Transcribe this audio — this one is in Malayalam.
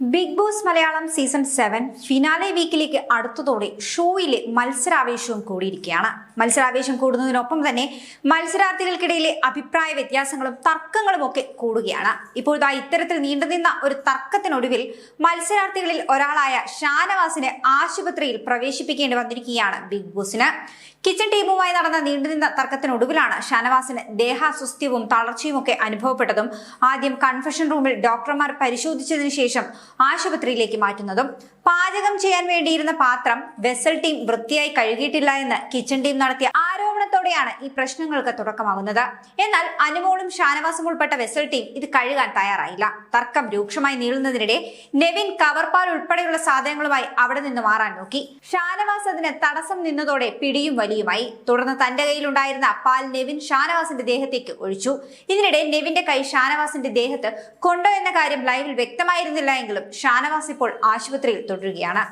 Big Boss Malayalam season seven finale വീക്കിലേക്ക് അടുത്തതോടെ ഷോയിലെ മത്സരാവേശവും കൂടിയിരിക്കുകയാണ്. മത്സരാവേശം കൂടുന്നതിനൊപ്പം തന്നെ മത്സരാർത്ഥികൾക്കിടയിലെ അഭിപ്രായ വ്യത്യാസങ്ങളും തർക്കങ്ങളും ഒക്കെ കൂടുകയാണ്. ഇപ്പോൾ ഇപ്പോഴത്തെ ഇത്തരത്തിൽ നീണ്ടുനിന്ന ഒരു തർക്കത്തിനൊടുവിൽ മത്സരാർത്ഥികളിൽ ഒരാളായ ഷാനവാസിനെ ആശുപത്രിയിൽ പ്രവേശിപ്പിക്കേണ്ടി വന്നിരിക്കുകയാണ് ബിഗ് ബോസിന്. കിച്ചൺ ടീമുമായി നടന്ന നീണ്ടുനിന്ന തർക്കത്തിനൊടുവിലാണ് ഷാനവാസിന് ദേഹാസ്വസ്ഥ്യവും തളർച്ചയും ഒക്കെ അനുഭവപ്പെട്ടതും. ആദ്യം കൺഫഷൻ റൂമിൽ ഡോക്ടർമാർ പരിശോധിച്ചതിനു ശേഷം ആശുപത്രിയിലേക്ക് മാറ്റുന്നതും പാചകം ചെയ്യാൻ വേണ്ടിയിരുന്ന പാത്രം വെസൽ ടീം വൃത്തിയായി കഴുകിയിട്ടില്ല എന്ന് കിച്ചൺ ടീം നടത്തിയ ആരോപണത്തോടെയാണ് ഈ പ്രശ്നങ്ങൾക്ക് തുടക്കമാകുന്നത്. എന്നാൽ അനുമോളും ഷാനവാസും ഉൾപ്പെട്ട വെസൽ ടീം ഇത് കഴുകാൻ തയ്യാറായില്ല. തർക്കം രൂക്ഷമായി നീളുന്നതിനിടെ നെവിൻ കവർപാൽ ഉൾപ്പെടെയുള്ള സാധനങ്ങളുമായി അവിടെ നിന്ന് മാറാൻ നോക്കി. ഷാനവാസ് അതിന് തടസ്സം നിന്നതോടെ പിടിയും വലിയുമായി. തുടർന്ന് തന്റെ കയ്യിലുണ്ടായിരുന്ന പാൽ നെവിൻ ഷാനവാസിന്റെ ദേഹത്തേക്ക് ഒഴിച്ചു. ഇതിനിടെ നെവിന്റെ കൈ ഷാനവാസിന്റെ ദേഹത്ത് കൊണ്ടോ എന്ന കാര്യം ലൈവിൽ വ്യക്തമായിരുന്നില്ല എങ്കിലും ഷാനവാസ് ഇപ്പോൾ ആശുപത്രിയിൽ തുടരുകയാണ്.